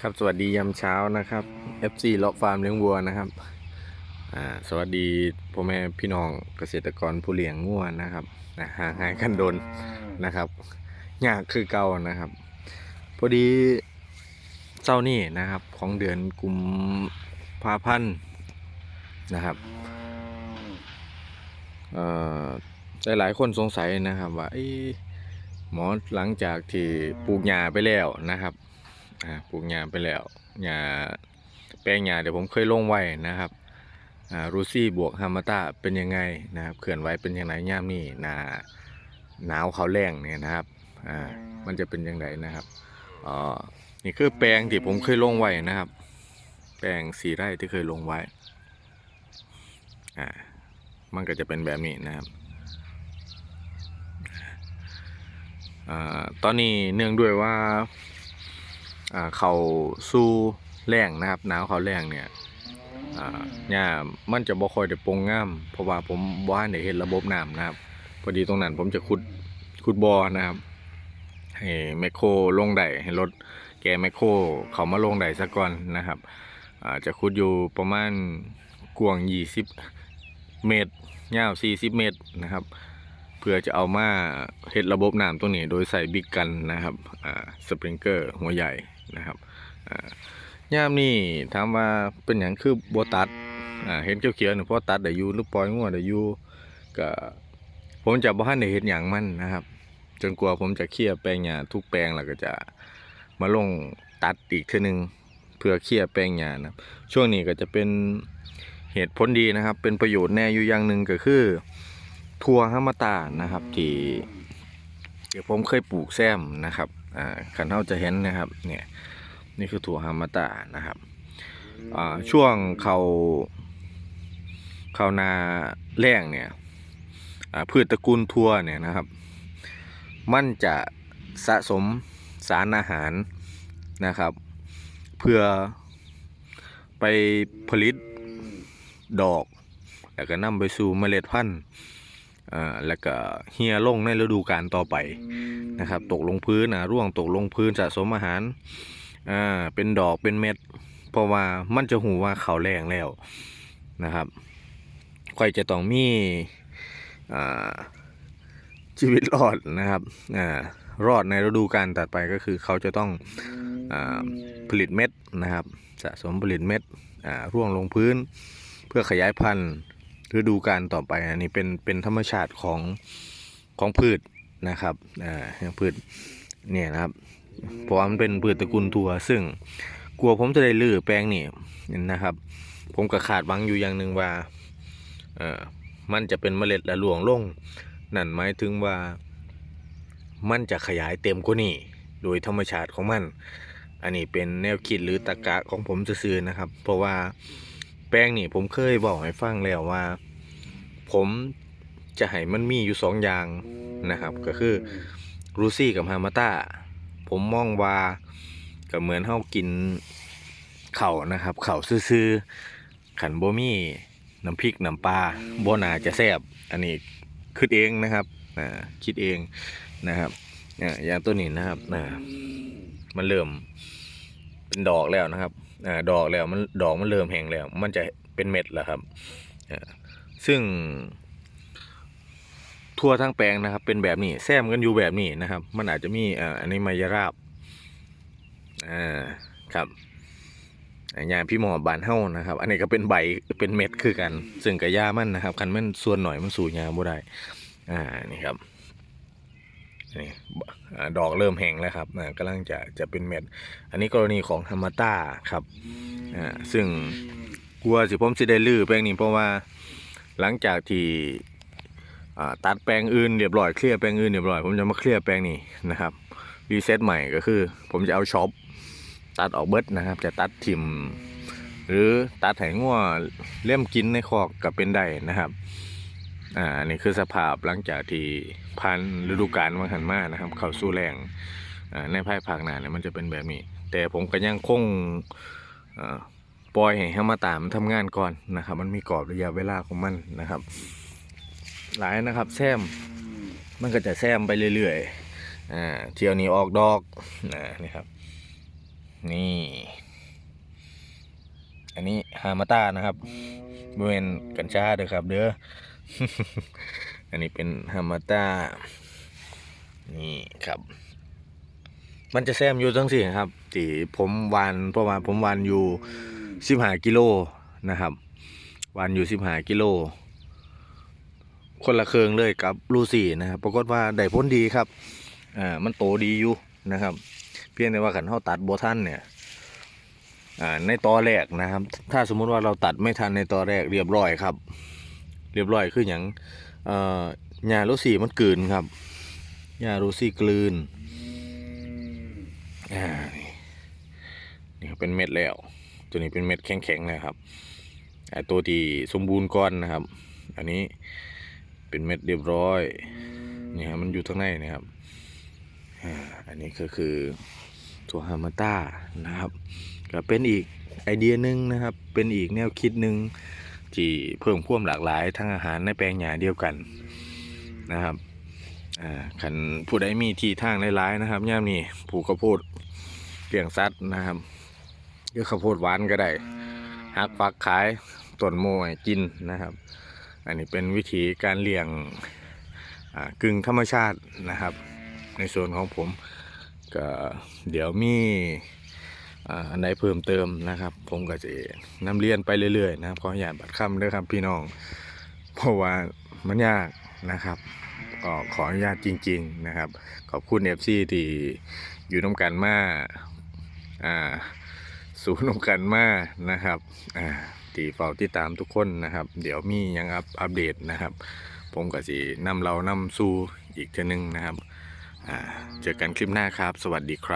ครับสวัสดียามเช้านะครับ FC เลาะฟาร์มเลี้ยงวัวนะครับอ่าสวัสดีพ่อแม่พี่น้องเกษตรกรผู้เลี้ยงงัวนะครับนะห่างหายกันโดนนะครับยากคือเก่านะครับ พอดีเจ้านี่นะครับของเดือนกุมภาพันธ์นะครับเอ่อหลายๆคนสงสัยนะครับว่าเอ๊ะหมอหลังจากที่ปลูกหญ้าไปแล้วนะครับ อ่าปลูกหญ้าไปแล้วหญ้าแปลงหญ้าเดี๋ยวผมเคยลงไว้นะครับรูซี่บวกฮามาตาเป็นยังไงนะครับเขื่อนไว้เป็นยังไงย่ามนี่นาหนาวเขาแรงเนี่ยนะครับอ่ามันจะเป็นยังไงนะครับอ๋อนี่คือแปลงที่ผมเคยลงไว้นะครับ แปลงสีไร่ที่เคยลงไว้อ่ามันก็จะเป็นแบบนี้นะครับอ่าตอนนี้เนื่องด้วยว่า เขาสู้แรงนะครับ หนาวเขาแรงเนี่ยอ่าหญ้ามันจะบ่ค่อยได้ปร่งงามเพราะว่าผมบ่ทันได้เฮ็ดระบบน้ำนะครับ พอดีตรงนั้นผมจะขุดขุดบ่อนะครับให้แมคโครลงได้ให้รถแกแมคโครเขามาลงได้ซะก่อนนะครับจะขุดอยู่ประมาณกว้าง20เมตรยาว40เมตรนะครับ เพื่อจะเอามาเฮ็ดระบบน้ำตรงนี้ โดยใส่บิ๊กกันนะครับสปริงเกอร์หัวใหญ่ นะครับอ่ามนี่ถามว่าเป็นอย่างคือบ่ตัดเห็นเขียวๆนี่เพราะตัดได้อยู่หรือปล่อยงัวได้อยู่ก็ผมจะบ่ทันได้เฮ็ดหยังมันนะครับ จนกว่าผมจะเคลียร์แปลงหญ้าทุกแปลงแล้วก็จะมาลงตัดอีกทื่อนึงเพื่อเคลียร์แปลงหญ้านะช่วงนี้ก็จะเป็นเหตุผลดีนะครับ เป็นประโยชน์แน่อยู่อย่างหนึ่งก็คือ ทัวร์ฮามาตานะครับที่ เดี๋ยวผมเคยปลูกแซมนะครับอ่าขันเท่าจะเห็นนะครับเนี่ยนี่คือถั่วฮามาตานะครับอ่าช่วงเขาเขานาแรงเนี่ยอ่าพืชตระกูลทั่วเนี่ยนะครับ มันจะสะสมสารอาหารนะครับ เพื่อไปผลิตดอก แล้วก็นำไปสู่เมล็ดพันธุ์ อ่าแล้วก็เฮียลงในฤดูกาลต่อไปนะครับ ตกลงพื้นนะร่วงตกลงพื้นสะสมอาหารอ่าเป็นดอกเป็นเม็ด เพราะว่ามันจะหูว่าเขาแรงแล้วนะครับค่อยจะต้องมีอ่าชีวิตรอดนะครับอ่ารอดในฤดูกาลตัดไปก็คือเขาจะต้องอผลิตเม็ดนะครับ สะสมผลิตเม็ดร่วงลงพื้น เพื่อขยายพันธุ์ ฤดูกาลต่อไปอันนี้เป็นเป็นธรรมชาติของของพืชนะครับอ่าพืชเนี่ยนะครับเพราะมันเป็นพืชตระกูลถั่วซึ่งกลัวผมจะได้ลื้อแปลงนี่นะครับ ผมก็ขาดหวังอยู่อย่างหนึ่งว่าเออมันจะเป็นเมล็ดละหลวงลงนั่นหมายถึงว่ามันจะขยายเต็มกว่านี้โดยธรรมชาติของมัน อันนี้เป็นแนวคิดหรือตรรกะของผมซื่อๆนะครับ เพราะว่า แป้งนี่ผมเคยบอกให้ฟังแล้วว่า ผมจะให้มันมีอยู่สองอย่างนะครับ ก็คือรูซี่กับฮามาต้าผมมองว่าก็เหมือนเฮากินเข่านะครับเข่าซื่อๆขันบ่มีน้ำพริกน้ำปลาบ่นาจะแซ่บอันนี้คิดเองนะครับอ่าคิดเองนะครับอย่างตัวนี้นะครับอ่ามันเริ่ม เป็นดอกแล้วนะครับอดอกแล้วมันดอกมันเริ่มแห้งแล้ว มันจะเป็นเม็ดแล้วครับซึ่ง ทั่วทั้งแปลงนะครับ เป็นแบบนี้แซมกันอยู่แบบนี้นะครับ มันอาจจะมีอันนี้มายราบอ่าครับอ่ายาพี่หมอบานเฮ้านะครับ อันนี้ก็เป็นใบเป็นเม็ดคือกัน ซึ่งกับยามันนะครับคันมันส่วนหน่อยมันสู่ยาบ่ได้อ่านี่ครับ นี่ดอกเริ่มแห้งแล้วครับอ่าลังจะจะเป็นเม็ด อันนี้กรณีของธรรมต้าครับซึ่งกลัวสิผมสิได้ลื้อแปลงนี้เพราะว่าหลังจากที่ตัดแปลงอื่นเรียบร้อยเคลียร์แปลงอื่นเรียบร้อยผมจะมาเคลียร์แปลงนี้นะครับรีเซ็ตใหม่ก็คือ ผมจะเอาช็อปตัดออกเบิดนะครับ จะตัดทิมหรือตัดไถงัวเลี่ยมกินในคอกกับเป็นได้นะครับ อ่าอันนี่คือสภาพหลังจากที่พันฤดูกาลมังหันมานะครับ เข้าสู่แรงอ่าในภายภาคหน้าเนี่ยมันจะเป็นแบบนี้ แต่ผมก็ยังคงอ่อปล่อยให้ให้มาตามนทำงานก่อนนะครับ มันมีกรอบระยะเวลาของมันนะครับ หลายนะครับแซมมันก็จะแซมไปเรื่อยๆอ่าเที่ยวนี้ออกดอกนี่ครับ นี่ อันนี้ฮามาต้านะครับบริเวณกัญชาเด้อครับ เด้อ อันนี้เป็นฮามาต้า นี่ครับ มันจะแซมอยู่ทั้งสี่ครับที่ผมวานเพราะว่าผมวานอยู่สิบห้ากิโลนะครับวานอยู่สิบห้ากิโล คนละเครื่องเลยกับลูซี่นะครับปรากฏว่าได้ผลดีครับอ่ามันโตดีอยู่นะครับ เพียงแต่ว่าขันเขาตัดโบทันเนี่ยอ่าในตอแรกนะครับ ถ้าสมมุติว่าเราตัดไม่ทันในตอแรกเรียบร้อยครับ เรียบร้อยคืออย่างหญ้าลูซี่มันกลืนครับหญ้าลูซี่กลืนอ่านี่นี่ครับเป็นเม็ดแล้ว ตัวนี้เป็นเม็ดแข็งๆนะครับไอตัวที่สมบูรณ์ก่อนนะครับ อันนี้เป็นเม็ดเรียบร้อยนี่ครับมันอยู่ข้างในนะครับอันนี้ก็คือตัวฮามาต้านะครับก็เป็นอีกไอเดียหนึ่งนะครับ เป็นอีกแนวคิดหนึ่ง ที่เพิ่มความหลากหลายทั้งอาหารในแปลงหญ้าเดียวกันนะครับอ่าคันผู้ใดมีที่ทางหลายๆนะครับย่ามนี่ปลูกข้าวโพดเลี้ยงสัตว์นะครับเลือกข้าวโพดหวานก็ได้หักฟักขายต้นโมให้กินนะครับ อันนี้เป็นวิธีการเลี้ยงกึ่งธรรมชาตินะครับ ในส่วนของผมก็เดี๋ยวมี อ่าอันเพิ่มเติมนะครับ ผมก็จะนำเรียนไปเรื่อยๆนะครับขออย่าตบัดคำด้วยครับพี่น้อง เพราะว่ามันยากนะครับก็ขออนุญาตจริง ๆนะครับ ขอบคุณเอฟซีที่อยู่น้ำกันมาอ่าสูน้ำกันมานะครับอ่าที่เฝ้าติดตามทุกคนนะครับ เดี๋ยวมียังอัปอัปเดตนะครับ ผมก็สินำเรานำสู่อีกเทนึงนะครับอ่าเจอกันคลิปหน้าครับ สวัสดีครับ